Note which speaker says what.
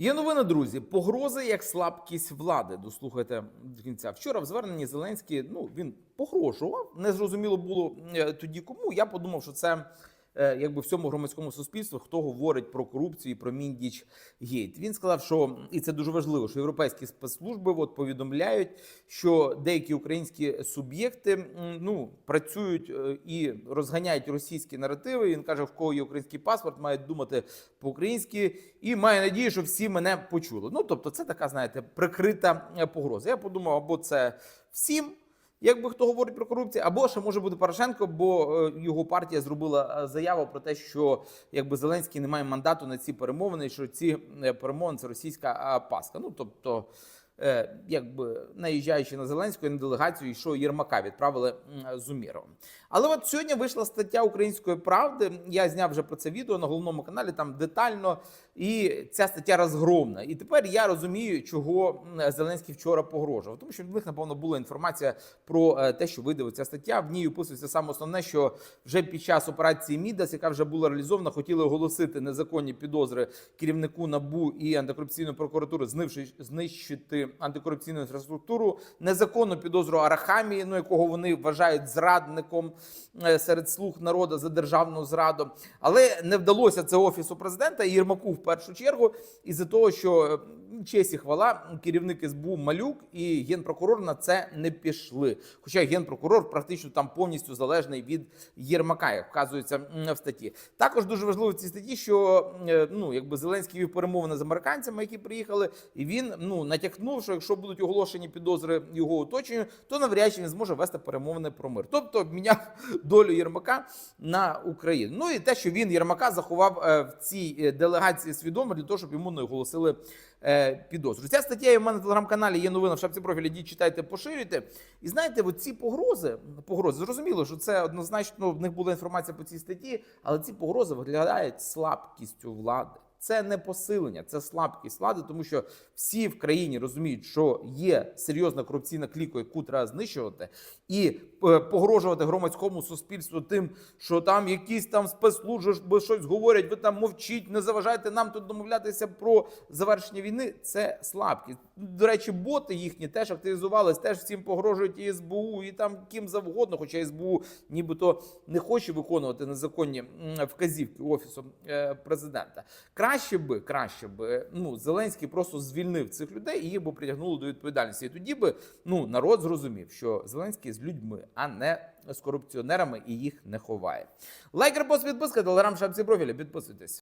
Speaker 1: Є новина, друзі. Погрози як слабкість влади. Дослухайте до кінця. Вчора в зверненні Зеленський ну він погрожував. Незрозуміло було е, тоді кому. Я подумав, що це е, якби всьому громадському суспільству, хто говорить про корупцію про міндіч гейт. Він сказав, що і це дуже важливо, що європейські спецслужби от повідомляють, що деякі українські суб'єкти ну працюють е, і розганяють російські наративи. Він каже, в кого є український паспорт, мають думати по-українськи, і має надію, що всі мене почули. Ну тобто, це така, знаєте, прикрита е, погроза. Я подумав, або це всім. Якби хто говорить про корупцію, або ще може бути Порошенко, бо е, його партія зробила е, заяву про те, що якби Зеленський не має мандату на ці перемовини, що ці е, перемовини це російська паска. Ну тобто, якби наїжджаючи на Зеленського на делегацію, йшов Єрмака відправили з Уміровим. Але от сьогодні вийшла стаття Української правди. Я зняв вже про це відео на головному каналі. Там детально, і ця стаття розгромна. І тепер я розумію, чого Зеленський вчора погрожував. Тому що в них, напевно, була інформація про е, те, що ця стаття. В ній описується саме основне, що вже під час операції Мідас, яка вже була реалізована, хотіли оголосити незаконні підозри керівнику НАБУ і антикорупційної прокуратури, знищити антикорупційну інфраструктуру, незаконну підозру Арахамії, ну якого вони вважають зрадником е, серед слуг народу за державну зраду. Але не вдалося це офісу президента Єрмаку в першу чергу, із-за того, що е, честь і хвала керівник СБУ Малюк і генпрокурор на це не пішли. Хоча генпрокурор практично там повністю залежний від Єрмака, як вказується в статті. Також дуже важливо в цій статті, що е, ну якби Зеленський вів перемовини з американцями, які приїхали, і він ну натякнув, що якщо будуть оголошені підозри його оточенню, то навряд чи він зможе вести перемовини про мир. Тобто обміняв долю Єрмака на Україну. Ну і те, що він Єрмака заховав е, в цій е, делегації свідомо для того, щоб йому не оголосили е, підозру. Ця стаття в мене на телеграм-каналі, є новина в шапці профіля. Йдіть, читайте, поширюйте. І знаєте, от ці погрози, погрози, зрозуміло, що це однозначно в них була інформація по цій статті, але ці погрози виглядають слабкістю влади. Це не посилення, це слабкість влади, тому що всі в країні розуміють, що є серйозна корупційна кліка, яку треба знищувати, і е, погрожувати громадському суспільству тим, що там якісь там спецслужби щось говорять, ви там мовчіть, не заважайте нам тут домовлятися про завершення війни. Це слабкість. До речі, боти їхні теж активізувались, теж всім погрожують і СБУ, і там ким завгодно, хоча СБУ нібито не хоче виконувати незаконні вказівки офісу е, президента. Краще би, краще би, ну Зеленський просто звільнив цих людей і їх би притягнули до відповідальності. І тоді би ну народ зрозумів, що Зеленський з людьми, а не з корупціонерами, і їх не ховає. Лайк, репост, підписка, телеграм, шапці профіля. Підписуйтесь.